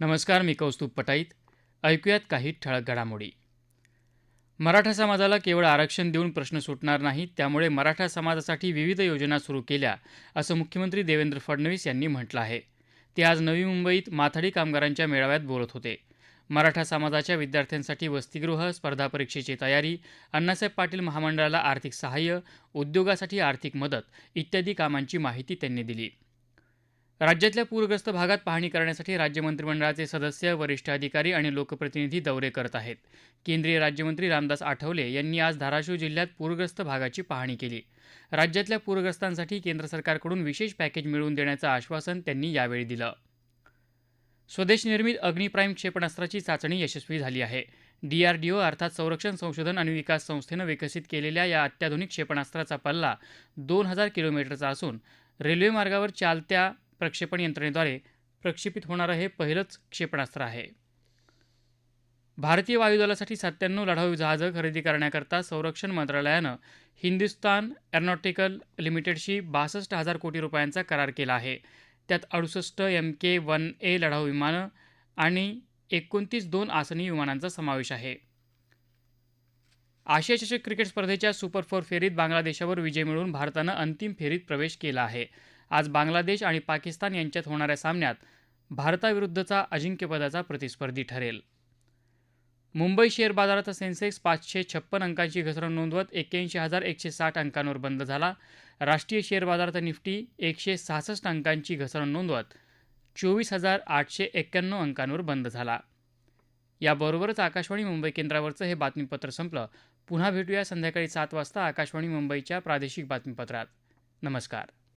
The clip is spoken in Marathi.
नमस्कार मी कौस्तुभ पटाईत. ऐकूयात काही ठळक घडामोडी. मराठा समाजाला केवळ आरक्षण देऊन प्रश्न सुटणार नाही त्यामुळे मराठा समाजासाठी विविध योजना सुरू केल्या असं मुख्यमंत्री देवेंद्र फडणवीस यांनी म्हटलं आहे. ते आज नवी मुंबईत माथाडी कामगारांच्या मेळाव्यात बोलत होते. मराठा समाजाच्या विद्यार्थ्यांसाठी वसतिगृह स्पर्धा परीक्षेची तयारी अण्णासाहेब पाटील महामंडळाला आर्थिक सहाय्य उद्योगासाठी आर्थिक मदत इत्यादी कामांची माहिती त्यांनी दिली. राज्यातल्या पूरग्रस्त भागात पाहणी करण्यासाठी राज्य मंत्रिमंडळाचे सदस्य वरिष्ठ अधिकारी आणि लोकप्रतिनिधी दौरे करत आहेत. केंद्रीय राज्यमंत्री रामदास आठवले यांनी आज धाराशिव जिल्ह्यात पूरग्रस्त भागाची पाहणी केली. राज्यातल्या पूरग्रस्तांसाठी केंद्र सरकारकडून विशेष पॅकेज मिळवून देण्याचं आश्वासन त्यांनी यावेळी दिलं. स्वदेश निर्मित अग्निप्राईम क्षेपणास्त्राची चाचणी यशस्वी झाली आहे. डीआरडीओ अर्थात संरक्षण संशोधन आणि विकास संस्थेनं विकसित केलेल्या या अत्याधुनिक क्षेपणास्त्राचा पल्ला दोन हजार किलोमीटरचा असून रेल्वे मार्गावर चालत्या प्रक्षेपण यंत्रणेद्वारे प्रक्षेपित होणारं हे पहिलंच क्षेपणास्त्र आहे. भारतीय वायुदलासाठी सत्त्याण्णव लढाऊ जहाजं खरेदी करण्याकरता संरक्षण मंत्रालयानं हिंदुस्तान एरोनॉटिकल लिमिटेडशी बासष्ट हजार कोटी रुपयांचा करार केला आहे. त्यात अडुसष्ट एम के वन ए लढाऊ विमानं आणि एकोणतीस दोन आसनी विमानांचा समावेश आहे. आशिया चषक क्रिकेट स्पर्धेच्या सुपर फोर फेरीत बांगलादेशावर विजय मिळवून भारतानं अंतिम फेरीत प्रवेश केला आहे. आज बांगलादेश आणि पाकिस्तान यांच्यात होणाऱ्या सामन्यात भारताविरुद्धचा अजिंक्यपदाचा प्रतिस्पर्धी ठरेल. मुंबई शेअर बाजाराचा सेन्सेक्स पाचशे छप्पन अंकांची घसरण नोंदवत एक्क्याऐंशी हजार एकशे साठ अंकांवर बंद झाला. राष्ट्रीय शेअर बाजाराचा निफ्टी एकशे सहासष्ट अंकांची घसरण नोंदवत चोवीस हजार आठशे एक्क्याण्णव अंकांवर बंद झाला. याबरोबरच आकाशवाणी मुंबई केंद्रावरचं हे बातमीपत्र संपलं. पुन्हा भेटूया संध्याकाळी सात वाजता आकाशवाणी मुंबईच्या प्रादेशिक बातमीपत्रात. नमस्कार.